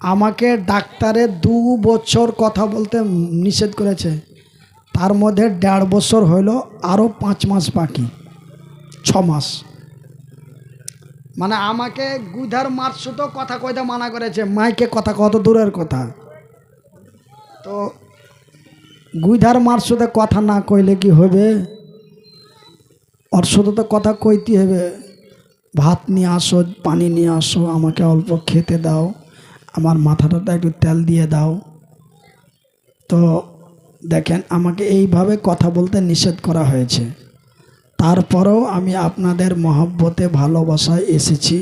আমাকে ডাক্তারে দু বছর কথা বলতে নিষেধ করেছে। তার মধ্যে দেড় বছর হইল আরও পাঁচ মাস বাকি। ছ মাস। মানে আমাকে গুধার মারছো কথা কইতে মানা করেছে। মাইকে কথা কত দূরের কথা। তো গুইধার মার সাথে কথা না কইলে কি হবে? ওর সাথে তো কথা কইতে হবে। ভাত নিয়ে আসো, পানি নিয়ে আসো, আমাকে অল্প খেতে দাও। আমার মাথাটাতে একটু তেল দিয়ে দাও। তো দেখেন, আমাকে এইভাবে কথা বলতে নিষেধ করা হয়েছে। তারপরেও আমি আপনাদের মহব্বতে, ভালোবাসায় এসেছি।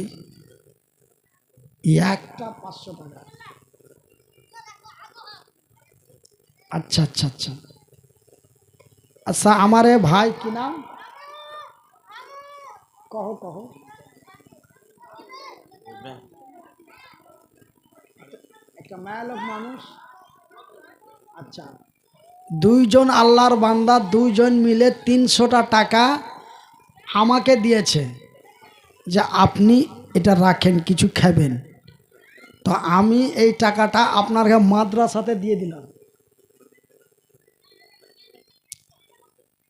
একটা পাঁচশো টাকা। আচ্ছা আচ্ছা আচ্ছা। আচ্ছা আমার ভাই, কি নাম? কহ কহ। মানুষ। আচ্ছা। দুইজন আল্লাহর বান্দা, দুইজন মিলে তিনশোটা টাকা আমাকে দিয়েছে যে আপনি এটা রাখেন, কিছু খাবেন। তো আমি এই টাকাটা আপনার মাদ্রাসাতে দিয়ে দিলাম।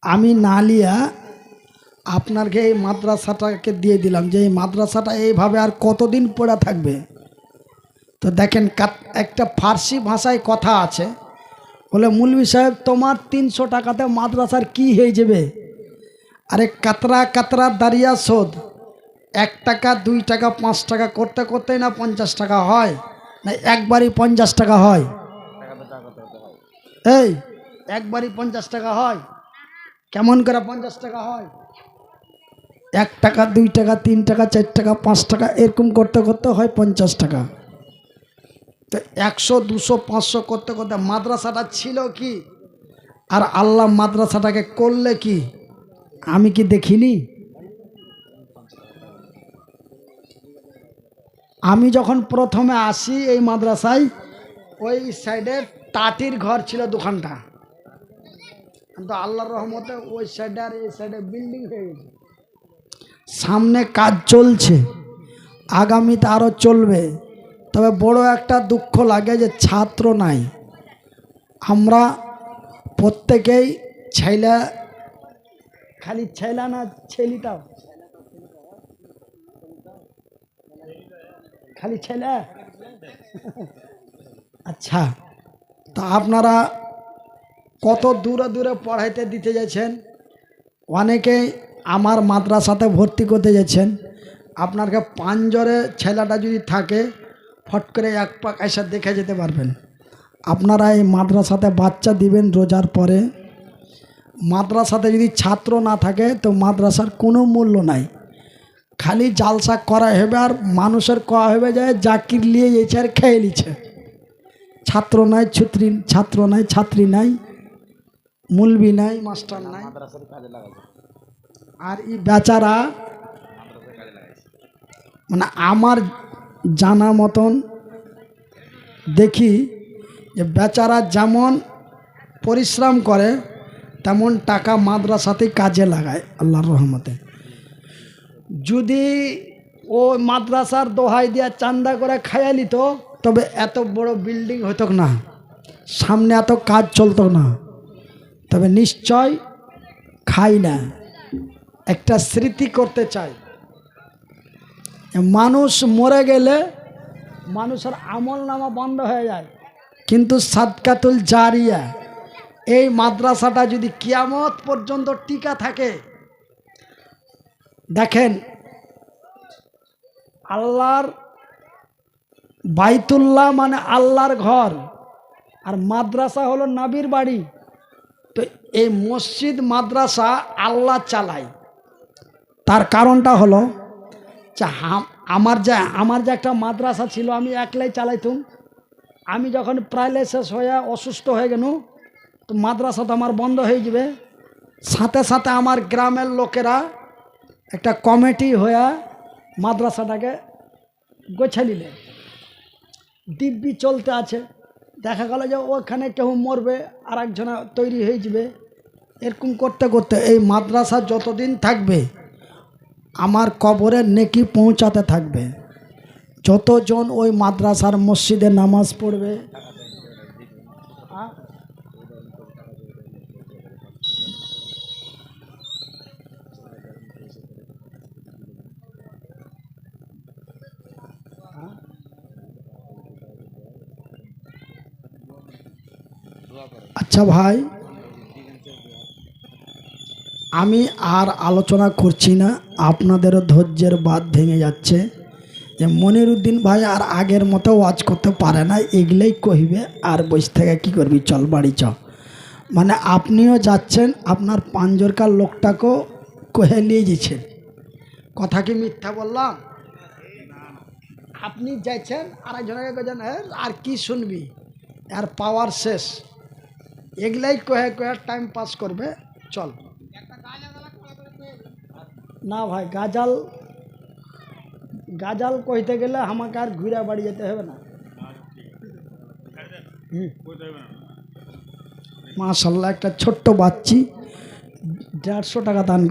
আমি নালিয়া আপনাকে এই মাদ্রাসাটাকে দিয়ে দিলাম যে এই মাদ্রাসাটা এইভাবে আর কতদিন পড়ে থাকবে? তো দেখেন একটা ফার্সি ভাষায় কথা আছে। বলে, মুলবি সাহেব, তোমার তিনশো টাকাতে মাদ্রাসার কি হয়ে যাবে? আরে, কাতরা কাতরা, দাঁড়িয়া শোধ। এক টাকা, দুই টাকা, পাঁচ টাকা, করতে করতে না পঞ্চাশ টাকা হয়? না, একবারই পঞ্চাশ টাকা হয়? এই, একবারই পঞ্চাশ টাকা হয়? কেমন করে পঞ্চাশ টাকা হয়? এক টাকা, দুই টাকা, তিন টাকা, চার টাকা, পাঁচ টাকা, এরকম করতে করতে হয় পঞ্চাশ টাকা। তো একশো, দুশো, পাঁচশো করতে করতে মাদ্রাসাটা ছিল কি? আর আল্লাহ মাদ্রাসাটাকে করলে কি? আমি কি দেখিনি? আমি যখন প্রথমে আসি এই মাদ্রাসায়, ওই সাইডে টাটির ঘর ছিল দোকানটা কিন্তু আল্লাহর রহমতে ওই সাইডে আর এই সাইডে বিল্ডিং হয়ে গেছে। সামনে কাজ চলছে। আগামীতে আরও চলবে। তবে বড় একটা দুঃখ লাগে যে ছাত্র নাই। আমরা প্রত্যেকেই ছেলে, খালি ছেলা না, ছেলিটাও। খালি ছেলে? আচ্ছা তা আপনারা কত দূরে দূরে পড়াইতে দিতে যাচ্ছেন? অনেকেই আমার মাদ্রাসাতে ভর্তি করতে যাচ্ছেন। আপনাকে পাঞ্জরে ছেলেটা যদি থাকে ফট করে এক পাক এসে দেখে যেতে পারবেন। আপনারা এই মাদ্রাসাতে বাচ্চা দিবেন রোজার পরে। মাদ্রাসাতে যদি ছাত্র না থাকে, তো মাদ্রাসার কোনো মূল্য নাই। খালি জালসা করা হবে আর মানুষের কয়া হবে যায় জাকির নিয়ে যেছে আর খেয়ে নিচ্ছে। ছাত্র নাই, ছুত্রী, ছাত্র নাই, ছাত্রী নাই, মুলবি নাই, মাস্টার নাই। আর এই বেচারা মানে আমার জানা মতন দেখি যে বেচারা যেমন পরিশ্রম করে, তেমন টাকা মাদ্রাসাতেই কাজে লাগায় আল্লাহর রহমতে। যদি ও মাদ্রাসার দোহাই দিয়া চান্দা করে খাইয়া নিত, তবে এত বড় বিল্ডিং হতো না, সামনে এত কাজ চলতো না। তবে নিশ্চয় খাই না। একটা স্মৃতি করতে চাই। মানুষ মরে গেলে মানুষের আমল নামা বন্ধ হয়ে যায়। কিন্তু সাদকাতুল জারিয়া, এই মাদ্রাসাটা যদি কিয়ামত পর্যন্ত টিকা থাকে, দেখেন আল্লাহর বাইতুল্লাহ মানে আল্লাহর ঘর, আর মাদ্রাসা হলো নাবির বাড়ি। তো এই মসজিদ, মাদ্রাসা আল্লাহ চালায়। তার কারণটা হলো যে আমার যা, আমার যে একটা মাদ্রাসা ছিল, আমি একলাই চালাইতুম। আমি যখন প্রাইলেসেস হয়ে অসুস্থ হয়ে গেল তো মাদ্রাসা তো আমার বন্ধ হয়ে যাবে। সাথে সাথে আমার গ্রামের লোকেরা একটা কমিটি হয়ে মাদ্রাসাটাকে গোছা নিলে। দিব্যি চলতে আছে। দেখা গেল যে ওখানে কেউ মরবে আর একজনা তৈরি হয়ে যাবে। এরকম করতে করতে এই মাদ্রাসা যতদিন থাকবে আমার কবরে নেকি পৌঁছাতে থাকবে যতজন ওই মাদ্রাসার মসজিদে নামাজ পড়বে? আচ্ছা ভাই আমি আর আলোচনা করছি না, আপনাদেরও ধৈর্যের বাদ ভেঙে যাচ্ছে। যে মনিরুদ্দিন ভাই আর আগের মতো ওয়াজ করতে পারে না, এগুলোই কহিবে, আর বসে থেকে কী করবি, চল বাড়ি চ। মানে আপনিও যাচ্ছেন, আপনার পাঞ্জরকার লোকটাকেও কহে নিয়ে যেছেন কথা কি মিথ্যা বললাম? আপনি যাচ্ছেন আর একজনকে কেছেন আর কি শুনবি? আর পাওয়ার শেষ। এগুলাই কহে কহে টাইম পাস করবে, চল। না ভাই, গাজাল গাজাল কইতে গেলে আমাকে আর ঘুরে বাড়ি যেতে হবে না। হুম। মাশাল্লাহ, একটা ছোট্ট বাচ্চি, দেড়শো টাকা দান